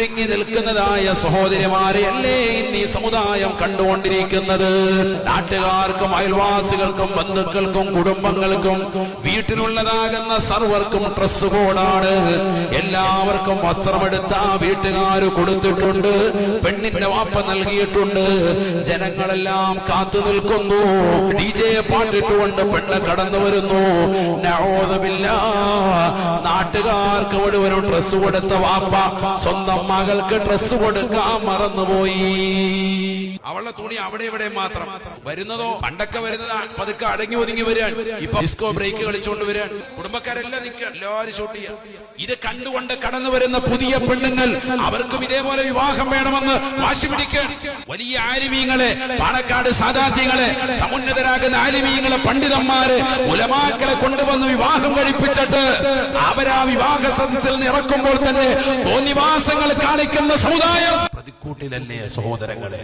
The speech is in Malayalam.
ഒരുങ്ങി നിൽക്കുന്നതായ സഹോദരിമാരെ അല്ലേ ഇന്ന് ഈ സമുദായം കണ്ടുകൊണ്ടിരിക്കുന്നത്? നാട്ടുകാർക്കും അയൽവാസികൾക്കും ബന്ധുക്കൾക്കും കുടുംബങ്ങൾക്കും വീട്ടിലുള്ളതാകുന്ന സർവർക്കും ഡ്രസ് കോഡാണ്. എല്ലാവർക്കും വസ്ത്രമെടുത്ത വീട്ടുകാർ കൊടുത്തിട്ടുണ്ട്. പെണ്ണിന്റെ വാപ്പ നൽകിയിട്ടുണ്ട്. ജനങ്ങളെല്ലാം കാത്തു നിൽക്കുന്നു. ഡി ജെ പാട്ടിട്ടുകൊണ്ട് പെണ്ണ് കടന്നു വരുന്നു. നാട്ടുകാർക്ക് മുഴുവനും ഡ്രസ് കൊടുത്ത വാപ്പ സ്വന്തം മകൾക്ക് ഡ്രസ് കൊടുക്കാൻ മറന്നുപോയി. അവളുടെ തുണി അവിടെ ഇവിടെ മാത്രം. വരുന്നതോ? പണ്ടൊക്കെ വരുന്നത്. പതുക്കെ അടങ്ങി ഒതുങ്ങി വരികയാണ് ഇപ്പൊ ഡിസ്കോ ബ്രേക്ക് കളിച്ചുകൊണ്ട് വരികയാണ് കുടുംബക്കാരെല്ലാം നിൽക്കുക. എല്ലാവരും ഷൂട്ട് ചെയ്യാം. ഇത് കണ്ടുകൊണ്ട് കടന്നു വരുന്ന പുതിയ പെണ്ണുങ്ങൾ അവർക്കും ഇതേപോലെ വിവാഹം വേണമെന്ന് വാശി പിടിക്കുക. വലിയ ആലിമീങ്ങളെ പാണക്കാട് സാധാത്യങ്ങളെ സമുന്നതരാകുന്ന ആലിമീങ്ങളെ പണ്ഡിതന്മാരെ ഉലമാക്കളെ കൊണ്ടുവന്ന് വിവാഹം കഴിപ്പിച്ചിട്ട് അവരാ വിവാഹ സദസ്സിൽ നിറക്കുമ്പോൾ തന്നെ തോന്നിവാസങ്ങൾ കാണിക്കുന്ന സമുദായം. പ്രതിക്കൂട്ടിലല്ലേ സഹോദരങ്ങളെ?